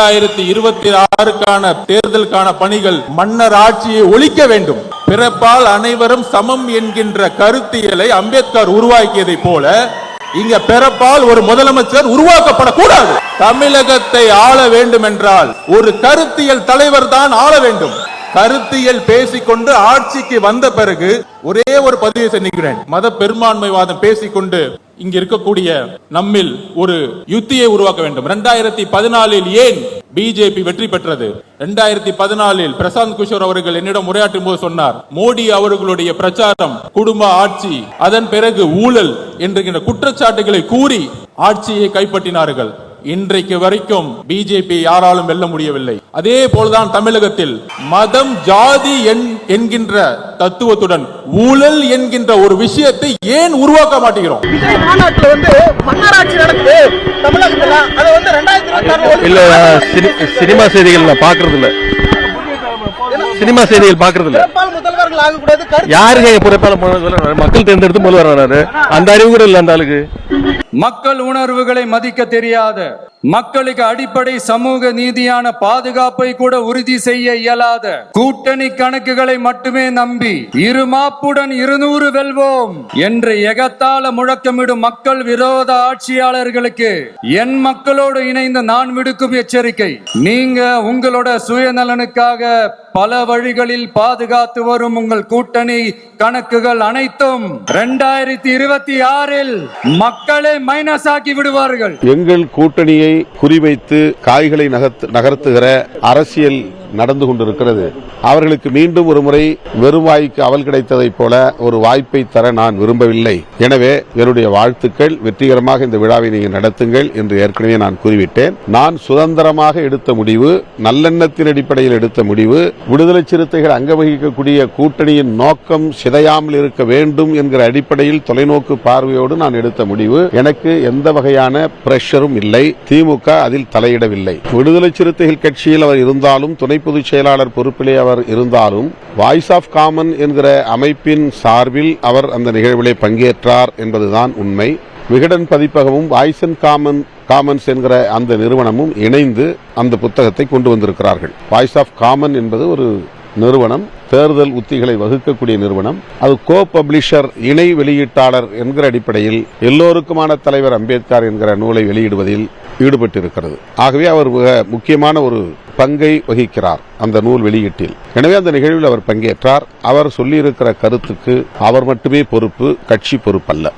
இரண்டாயிரத்தி இருபத்தி ஆறுக்கான தேர்தலுக்கான பணிகள் மன்னர் ஆட்சியை ஒழிக்க வேண்டும். பிறப்பால் அனைவரும் சமம் என்கின்ற கருத்தியலை அம்பேத்கர் உருவாக்கியதை போல இங்க பிறப்பால் ஒரு முதலமைச்சர் உருவாக்கப்படக்கூடாது. தமிழகத்தை ஆள வேண்டும் என்றால் ஒரு கருத்தியல் தலைவர் தான் ஆள வேண்டும். கருத்தியல் பேசிக்கொண்டு ஆட்சிக்கு வந்த பிறகு ஒரே ஒரு பதிவை சென்னிக்கிறேன் மத பெரும்பான்மைவாதம் பேசிக்கொண்டு இங்க இருக்கக்கூடிய நம்மில் ஒரு யுத்தியை உருவாக்க வேண்டும். இரண்டாயிரத்தி பதினாலில் ஏன் பிஜேபி வெற்றி பெற்றது? இரண்டாயிரத்தி பதினாலில் பிரசாந்த் கிஷோர் அவர்கள் என்னிடம் உரையாற்றும் போது சொன்னார் மோடி அவர்களுடைய பிரச்சாரம் குடும்ப ஆட்சி அதன் பிறகு ஊழல் என்கின்ற குற்றச்சாட்டுகளை கூறி ஆட்சியை கைப்பற்றினார்கள். இன்றைக்கு வரைக்கும் பிஜேபி யாராலும் வெல்ல முடியவில்லை. அதே போலதான் தமிழகத்தில் மதம் ஜாதி என்- என்கின்ற தத்துவத்துடன் ஊழல் என்கின்ற ஒரு விஷயத்தை ஏன் உருவாக்க மாட்டேங்கிறோம்? விஜய் மாநாட்டுல வந்து மன்னராட்சி நடக்குது. தமிழகத்துல அதை வந்து ரெண்டாயிரத்தி இருபத்தி ஆறு இல்ல சினி- சினிமா செய்திகள் நான் பாக்குறது இல்ல சினிமா செய்திகள் பாக்குறது இல்ல. யாருங்க முதல்வர் மக்கள் தேர்ந்தெடுத்து முதல்வர் அந்த அறிவு கூட இல்ல அந்த ஆளுக்கு. மக்கள் உணர்வுகளை மதிக்க தெரியாத மக்களுக்கு அடிப்படை சமூக நீதியான பாதுகாப்பை கூட உறுதி செய்ய இயலாத கூட்டணி கணக்குகளை மட்டுமே நம்பி இருமாப்புடன் இருநூறு வெல்வோம் என்று எகத்தால முழக்கமிடும் மக்கள் விரோத ஆட்சியாளர்களுக்கு என் மக்களோடு இணைந்து நான் விடுக்கும் எச்சரிக்கை. நீங்க உங்களோட சுயநலனுக்காக பல வழிகளில் பாதுகாத்து வரும் உங்கள் கூட்டணி கணக்குகள் அனைத்தும் ரெண்டாயிரத்தி இருபத்தி ஆறில் மக்களை மைனஸ் ஆக்கி விடுவார்கள். எங்கள் கூட்டணியை குறிவைத்து காய்களை நகர்த்து நகர்த்துகிற அரசியல் நடந்து கொண்டிருக்கிறது. அவர்களுக்கு மீண்டும் ஒரு முறை வெறுவாய்க்கு அவல் கிடைத்ததைப் போல ஒரு வாய்ப்பை தர நான் விரும்பவில்லை. எனவே என்னுடைய வாழ்த்துக்கள். வெற்றிகரமாக இந்த விழாவை நீங்கள் நடத்துங்கள் என்று ஏற்கனவே நான் கூறிவிட்டேன். நான் சுதந்திரமாக எடுத்த முடிவு நல்லெண்ணத்தின் அடிப்படையில் எடுத்த முடிவு விடுதலை சிறுத்தைகள் அங்க வகிக்கக்கூடிய கூட்டணியின் நோக்கம் சிதையாமல் இருக்க வேண்டும் என்கிற அடிப்படையில் தொலைநோக்கு பார்வையோடு நான் எடுத்த முடிவு. எனக்கு எந்த வகையான பிரஷரும் இல்லை. திமுக அதில் தலையிடவில்லை. விடுதலை சிறுத்தைகள் கட்சியில் அவர் இருந்தாலும் துணை பொதுச் செயலாளர் பொறுப்பிலே அவர் இருந்தாலும் வாய்ஸ் ஆஃப் காமன் என்கிற அமைப்பின் சார்பில் அவர் அந்த நிகழ்விலே பங்கேற்றார் என்பதுதான் உண்மை. விகடன் பதிப்பகமும் வாய்ஸ் அண்ட் காமன் காமன்ஸ் என்கிற அந்த நிறுவனமும் இணைந்து அந்த புத்தகத்தை கொண்டு வந்திருக்கிறார்கள். வாய்ஸ் ஆஃப் காமன் என்பது ஒரு நிறுவனம் தேர்தல் உத்திகளை வகுக்கக்கூடிய நிறுவனம். அது கோ பப்ளிஷர் இணை வெளியீட்டாளர் என்கிற அடிப்படையில் எல்லோருக்குமான தலைவர் அம்பேத்கர் என்கிற நூலை வெளியிடுவதில் ஈடுபட்டிருக்கிறது. ஆகவே அவர் மிக முக்கியமான ஒரு பங்கை வகிக்கிறார் அந்த நூல் வெளியீட்டில். எனவே அந்த நிகழ்வில் அவர் பங்கேற்றார். அவர் சொல்லியிருக்கிற கருத்துக்கு அவர் மட்டுமே பொறுப்பு கட்சி பொறுப்பல்ல.